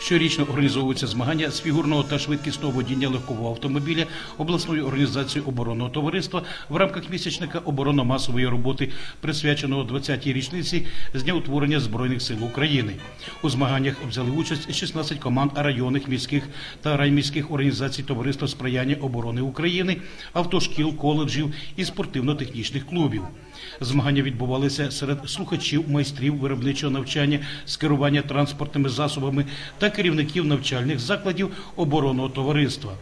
Щорічно організовуються змагання з фігурного та швидкісного водіння легкового автомобіля обласною організацією оборонного товариства в рамках місячника оборонно-масової роботи, присвяченого 20-й річниці з дня утворення збройних сил України. У змаганнях взяли участь 16 команд районних міських та райміських організацій товариства сприяння оборони України, автошкіл, коледжів і спортивно-технічних клубів. Змагання відбувалися серед слухачів, майстрів виробничого навчання з керування транспортними засобами та керівників навчальних закладів оборонного товариства.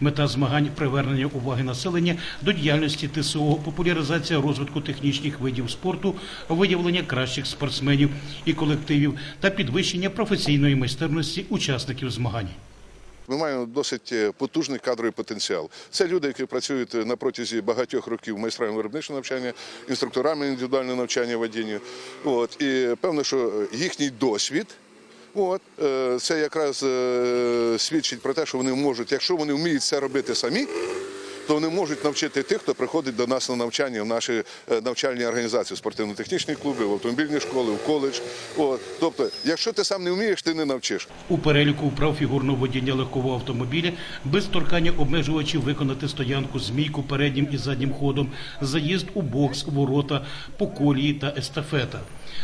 Мета змагань привернення уваги населення до діяльності ТСО, популяризація розвитку технічних видів спорту, виявлення кращих спортсменів і колективів та підвищення професійної майстерності учасників змагань. Ми маємо досить е, потужний кадровий потенціал. Це люди, які працюють е, на протязі багатьох років майстрами виробничого навчання, інструкторами індивідуального навчання водіння. От і певно, що їхній досвід. От е, це якраз е, свідчить про те, що вони можуть, якщо вони вміють це робити самі, то вони можуть навчити тих, хто приходить до нас на навчання в наші е, навчальні організації, спортивно-технічні клуби, в автомобільні школи, в коледж. От тобто, якщо ти сам не вмієш, ти не навчиш. У переліку вправ фігурного водіння легкового автомобіля без торкання обмежувачів виконати стоянку змійку переднім і заднім ходом, заїзд у бокс, ворота, по колії та естафета.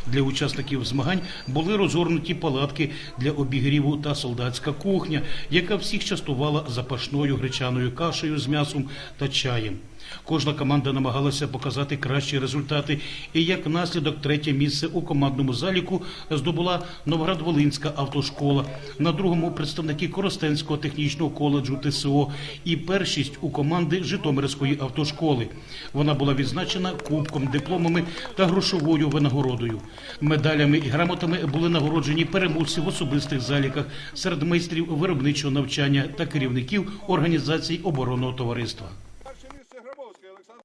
Для учасників змагань були розгорнуті палатки для обігріву та солдатська кухня, яка всіх частувала запашною гречаною кашею з м'ясом та чаєм. Кожна команда намагалася показати кращі результати, і як наслідок третє місце у командному заліку здобула Новоград-Волинська автошкола, на другому представники Коростенського технічного коледжу ТСО і першість у команди Житомирської автошколи. Вона була відзначена кубком, дипломами та грошовою винагородою. Медалями і грамотами були нагороджені переможці в особистих заліках серед майстрів виробничого навчання та керівників організацій оборонного товариства.